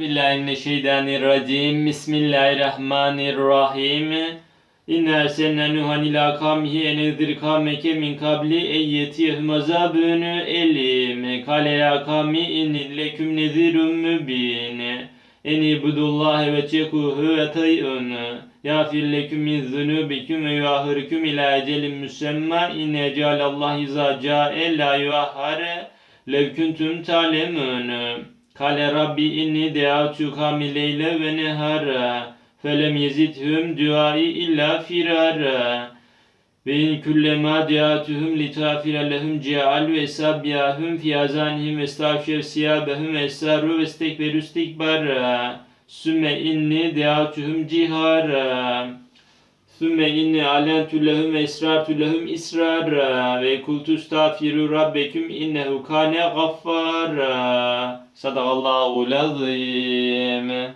Bismillahirrahmanirrahim. Bismillahirrahmanirrahim. İnna erselne Nuhan ila kavmihi en ezir kavmeke min kabli eyyetihum azabun elim. Kale ya kavmi inni leküm nezirun mübin. En ibudullahi ve çekuhu ve tayyun. Yağfir leküm min zunubiküm ve yuahirküm ila ecelin müsemma. İnne cealallahi izâ câe la yuahhare. Lev kuntum ta'lemun. Kale Rabbi inni deatu kavmi leyle ve nehara. Felem yezidhum duai illa firara. Ve in kullema deatuhum litafire lehum cealu esabyahum fi azanihim estağfir siyabehum esaru ve istekberu istikbara. Sümme inni deatuhum cihara. Sümme inni alentu lehum esrartu lehum israra ve kultu estağfiru rabbeküm innehu kâne gaffara. Sadakallahu lazim.